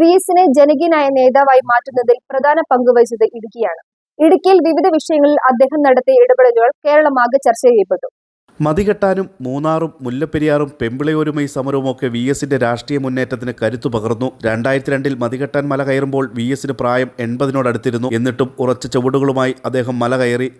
V എസിനെ ജനകീയനായ നേതാവായി മാറ്റുന്നതിൽ പ്രധാന പങ്കുവഹിച്ചത് ഇടുക്കിയാണ്. ഇടുക്കിയിൽ വിവിധ വിഷയങ്ങളിൽ അദ്ദേഹം നടത്തിയ ഇടപെടലുകൾ കേരളമാകെ ചർച്ച ചെയ്യപ്പെട്ടു. മതികെട്ടാനും മൂന്നാറും മുല്ലപ്പെരിയാറും പെമ്പിളയൊരുമൈ സമരവുമൊക്കെ വി എസിന്റെ രാഷ്ട്രീയ മുന്നേറ്റത്തിന് കരുത്തു പകർന്നു. രണ്ടായിരത്തി രണ്ടിൽ മതികെട്ടാൻ മല കയറുമ്പോൾ വി എസിന് പ്രായം എൺപതിനോടടുത്തിരുന്നു. എന്നിട്ടും ഉറച്ച ചുവടുകളുമായി അദ്ദേഹം മല കയറി.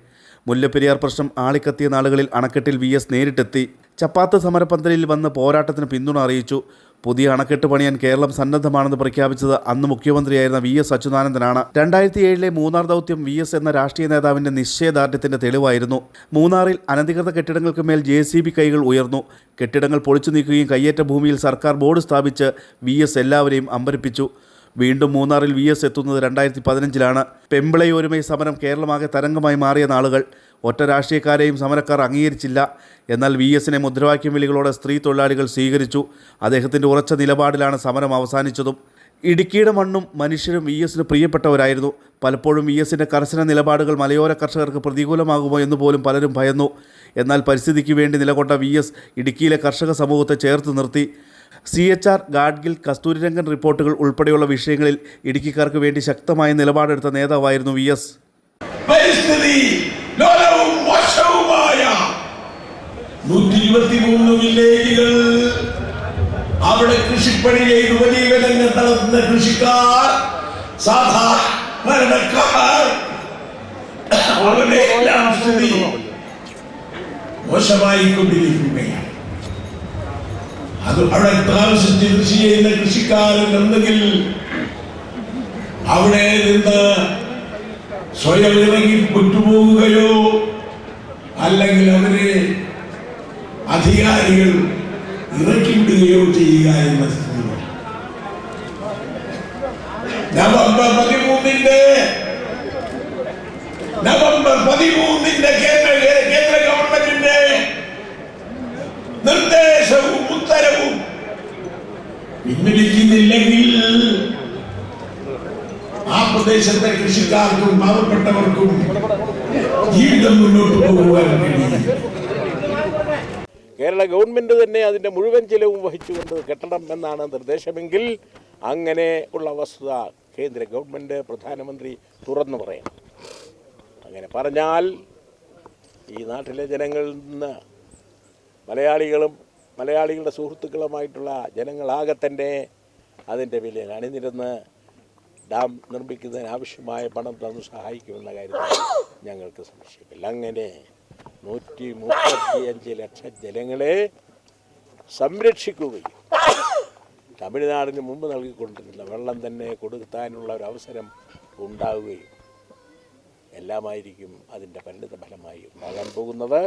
മുല്ലപ്പെരിയാർ പ്രശ്നം ആളിക്കത്തിയ നാളുകളിൽ അണക്കെട്ടിൽ വി എസ് നേരിട്ടെത്തി. ചപ്പാത്ത് സമരപന്തലിൽ വന്ന് പോരാട്ടത്തിന് പിന്തുണ അറിയിച്ചു. പുതിയ അണക്കെട്ട് പണിയാൻ കേരളം സന്നദ്ധമാണെന്ന് പ്രഖ്യാപിച്ചത് അന്ന് മുഖ്യമന്ത്രിയായിരുന്ന വി എസ് അച്യുതാനന്ദനാണ്. രണ്ടായിരത്തി ഏഴിലെ മൂന്നാർ ദൗത്യം വി എസ് എന്ന രാഷ്ട്രീയ നേതാവിന്റെ നിശ്ചയദാർഢ്യത്തിന്റെ തെളിവായിരുന്നു. മൂന്നാറിൽ അനധികൃത കെട്ടിടങ്ങൾക്ക് മേൽ ജെ സി ബി കൈകൾ ഉയർന്നു. കെട്ടിടങ്ങൾ പൊളിച്ചു നീക്കുകയും കയ്യേറ്റ ഭൂമിയിൽ സർക്കാർ ബോർഡ് സ്ഥാപിച്ച് വി എസ് എല്ലാവരെയും അമ്പരിപ്പിച്ചു. വീണ്ടും മൂന്നാറിൽ വി എസ് എത്തുന്നത് രണ്ടായിരത്തി പതിനഞ്ചിലാണ് പെമ്പിളയൊരുമൈ സമരം കേരളമാകെ തരംഗമായി മാറിയ നാളുകൾ. ഒറ്റ രാഷ്ട്രീയക്കാരെയും സമരക്കാർ അംഗീകരിച്ചില്ല. എന്നാൽ വി എസിനെ മുദ്രാവാക്യം വിളികളോടെ സ്ത്രീ തൊഴിലാളികൾ സ്വീകരിച്ചു. അദ്ദേഹത്തിന്റെ ഉറച്ച നിലപാടിലാണ് സമരം അവസാനിച്ചതും. ഇടുക്കിയുടെ മണ്ണും മനുഷ്യരും വി എസിന് പ്രിയപ്പെട്ടവരായിരുന്നു. പലപ്പോഴും വി എസിന്റെ കർശന നിലപാടുകൾ മലയോര കർഷകർക്ക് പ്രതികൂലമാകുമോ എന്ന് പോലും പലരും ഭയന്നു. എന്നാൽ പരിസ്ഥിതിക്ക് വേണ്ടി നിലകൊണ്ട വി എസ് ഇടുക്കിയിലെ കർഷക സമൂഹത്തെ ചേർത്ത് നിർത്തി. C H R Gadgil Kasturirangan റിപ്പോർട്ടുകൾ ഉൾപ്പെടെയുള്ള വിഷയങ്ങളിൽ ഇടുക്കിക്കാർക്ക് വേണ്ടി ശക്തമായ നിലപാടെടുത്ത നേതാവായിരുന്നു വി എസ്. അവിടെ നടത്തുന്ന കൃഷിക്കാർ സാധാരണക്കാർ അവരുടെ എല്ലാം സ്ഥിതി മോശമായി കൊണ്ടിരിക്കുകയാണ് അത് അവിടെ താമസിച്ച് കൃഷി ചെയ്യുന്ന കൃഷിക്കാരുണ്ടെങ്കിൽ അവിടെ നിന്ന് സ്വയം ഇറങ്ങി വിട്ടുപോകുകയോ അല്ലെങ്കിൽ അവരെ അധികാരികൾ ഇറക്കിവിടുകയോ ചെയ്യുക എന്ന. നവംബർ പതിമൂന്നിന്റെ നവംബർ പതിമൂന്നിന്റെ കേന്ദ്ര കേന്ദ്ര ഗവൺമെന്റിന്റെ നിർദ്ദേശവും ഉത്തരവും. പിൻവലിക്കുന്നില്ലെങ്കിൽ ആ പ്രദേശത്തെ കൃഷിക്കാർക്കും പാവപ്പെട്ടവർക്കും ജീവിതം മുന്നോട്ട് പോകുവാൻ കേരള ഗവൺമെന്റ് തന്നെ അതിന്റെ മുഴുവൻ ചിലവും വഹിച്ചുകൊണ്ട് കെട്ടണം എന്നാണ് നിർദ്ദേശമെങ്കിൽ അങ്ങനെ ഉള്ള വസ്തുത കേന്ദ്ര ഗവൺമെന്റ് പ്രധാനമന്ത്രി തുറന്നു പറയണം. അങ്ങനെ പറഞ്ഞാൽ ഈ നാട്ടിലെ ജനങ്ങളിൽ നിന്ന് മലയാളികളും മലയാളികളുടെ സുഹൃത്തുക്കളുമായിട്ടുള്ള ജനങ്ങളാകെ തന്നെ അതിന്റെ വില അണിനിരുന്ന് ഡാം നിർമ്മിക്കുന്നതിന് ആവശ്യമായ പണം തന്നു സഹായിക്കുമെന്ന കാര്യത്തിൽ ഞങ്ങൾക്ക് സംശയമില്ല. അങ്ങനെ നൂറ്റി മുപ്പത്തിയഞ്ച് ലക്ഷം ജനങ്ങളെ സംരക്ഷിക്കുകയും തമിഴ്നാടിന് മുമ്പ് നൽകിക്കൊണ്ടിരുന്ന വെള്ളം തന്നെ കൊടുക്കാനുള്ള ഒരു അവസരം ഉണ്ടാവുകയും എല്ലാമായിരിക്കും അതിന്റെ പരിണിത ഫലമായി ഉണ്ടാകാൻ പോകുന്നത്.